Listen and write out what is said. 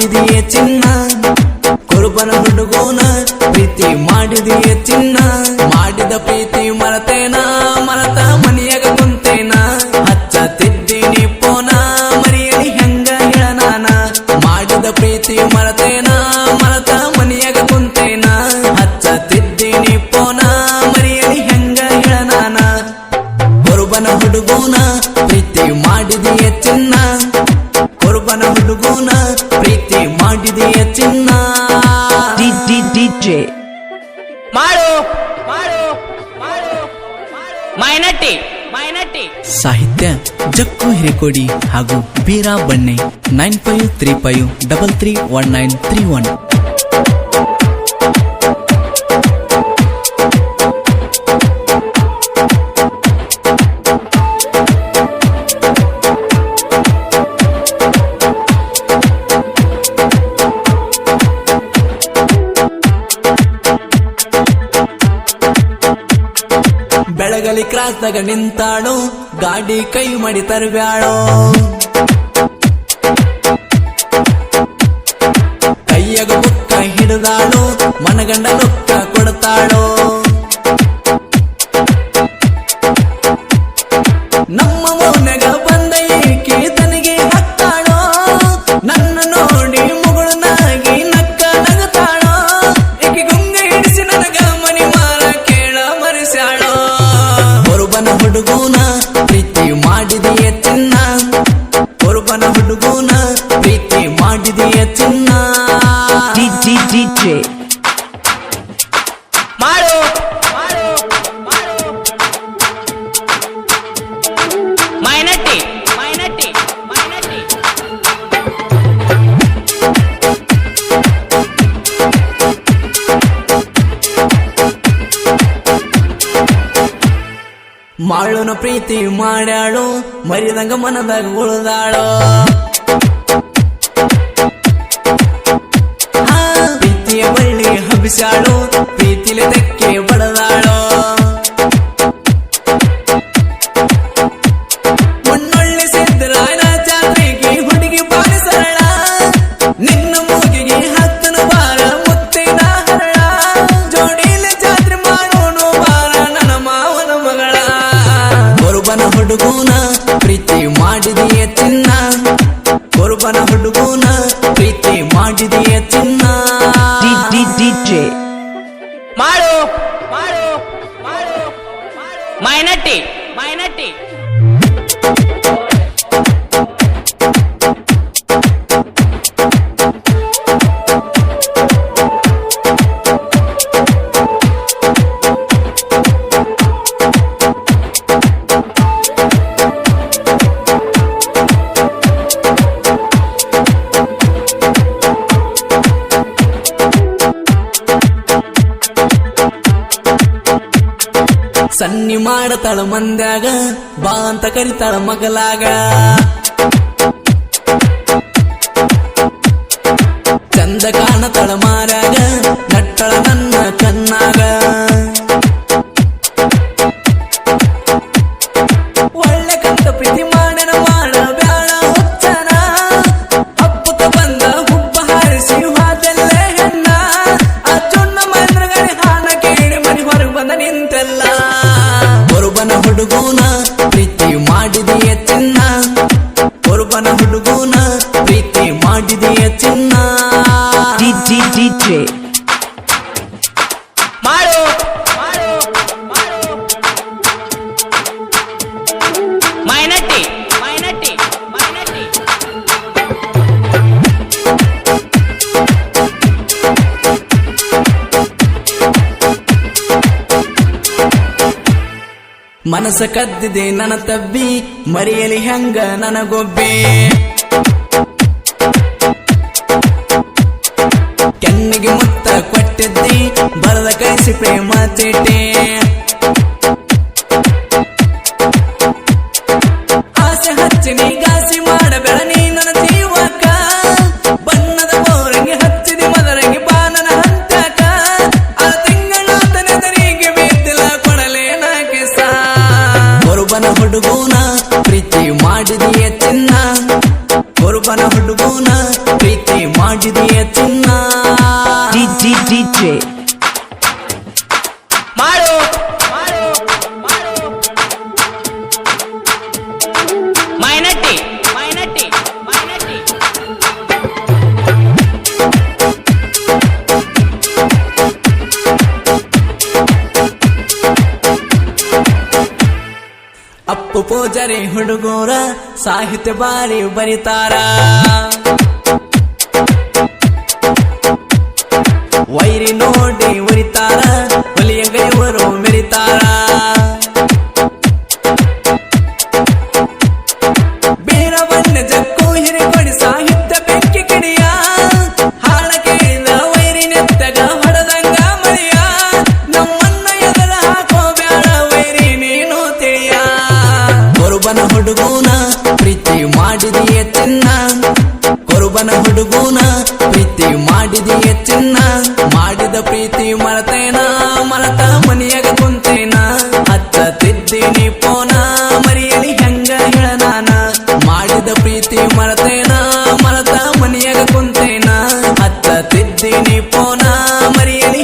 ಮಾಡಿದೆಯೇ ಚಿನ್ನ? ಕುರುಬನ ನುಡುಗೋನ ಪ್ರೀತಿ ಮಾಡಿದೆಯೇ ಚಿನ್ನ? ಮಾಡಿದ ಪ್ರೀತಿ DJ ಮಾಡು ಮಾಡು ಮಾಡು ಮೈನಟ್ಟಿ ಮೈನಟ್ಟಿ ಸಾಹಿತ್ಯ ಜಕ್ಕು ಹಿರೇಕೋಡಿ ಹಾಗೂ Beera Banne nine five three five double three one nine three one. ಬೆಳಗಲಿ ಕ್ರಾಸ್ದಾಗ ನಿಂತಾಳು ಗಾಡಿ ಕೈ ಮಾಡಿ ತರಬ್ಯಾಳು ಕೈಯಾಗ ಮುಕ್ಕ ಹಿಡಿದಾಳು ಮನಗಂಡ ಲೊಕ್ಕ ninguno. ಮಾಳುನ ಪ್ರೀತಿ ಮಾಡ್ಯಾಳು ಮರಿದಂಗ ಮನದಾಗ ಉಳಿದಾಳು. ಪ್ರೀತಿಯ ಬಳ್ಳಿ ಹಬ್ಬಿಸಾಳು ಪ್ರೀತಿಲಿ ತೆಕ್ಕೆ ಬಡದಾಳೋ. ಮಾಡಿದೆಯ ಚಿನ್ನ D D DJ ಮಾಡು ಸನ್ನಿ ಮಾಡತಾಳ ಮಂದ್ಯಾಗ ಬಾ ಅಂತ ಕರಿತಾಳ ಮಗಲಾಗ. ಚಂದ ಕಾಣತಾಳ ಮಾರಾಗ ನಟ್ಟಳ ನನ್ನ ಕಣ್ಣಾಗ. ಹುಡುಗೂನ ಪ್ರೀತಿ ಮಾಡಿದೆಯ ಚಿನ್ನ ಹೊರಬನ ಹುಡುಗೂನ ಪ್ರೀತಿ ಮಾಡಿದೆಯ ಚಿನ್ನ D D DJ ಮನಸ್ಸ ಕದ್ದಿದೆ ನನ್ನ ತಬ್ಬಿ, ಮರೆಯಲಿ ಹೆಂಗ ನನಗೊಬ್ಬೆ? ಕೆನ್ನಿಗೆ ಮುತ್ತ ಕೊಟ್ಟಿದ್ದಿ, ಬರದ ಕೈಸಿ ಪ್ರೇಮ ಚೇಟೆ ಆಸೆ ಹಚ್ಚಿ ನೀ ಗಾಸಿ DJ DJ ಮಾಡು ಮಾಡು ಮಾಡು ಮೈನಟ್ಟಿ ಮೈನಟ್ಟಿ ಮೈನಟ್ಟಿ ಅಪ್ಪು ಪೂಜಾರಿ ಹುಡುಗೂರ ಸಾಹಿತ್ಯ ಬಾರಿ ಬರಿತಾರ ವೈರಿ ನೋಡಿ ಉರಿತಾರ ಹುಲಿಯ ಗೈವರು ಮೆರಿತಾರ ಬೀರವನ್ನ ಜಕ್ಕು ಹಿರಿಕೊಡಿ ಸಾಹಿತ್ಯ ಬೆಂಕಿ ಕಿಡಿಯ ಹಾಳ ಕೇಳಿದ ವೈರಿ ನೆತ್ತಗ ಹೊಡೆದಂಗ ಮಳಿಯ ನಮ್ಮನ್ನ ಎದುರ ಹಾಕೋ ಬ್ಯಾಡ ವೈರಿ ನೀನು ಹುಡುಗೂನ ಪ್ರೀತಿ ಮಾಡಿದೆಯೇ ತಿನ್ನ. ಕೊರುಬನ ಹುಡುಗೂನ ಪ್ರೀತಿ ಮರತೇನ? ಮರತ ಮನಿಯಾಗ ಕುಂತೇನ? ಹತ್ತ ತಿದ್ದೀನಿ ಪೋನ? ಮರಿಯಲಿ ಹೆಂಗ ಹೇಳನಾನ ಮಾಡಿದ ಪ್ರೀತಿ ಮರತೇನ? ಮರತ ಮನಿಯಾಗ ಕುಂತೇನ? ಹತ್ತ ತಿದ್ದೀನಿ ಪೋನ? ಮರಿಯಲಿ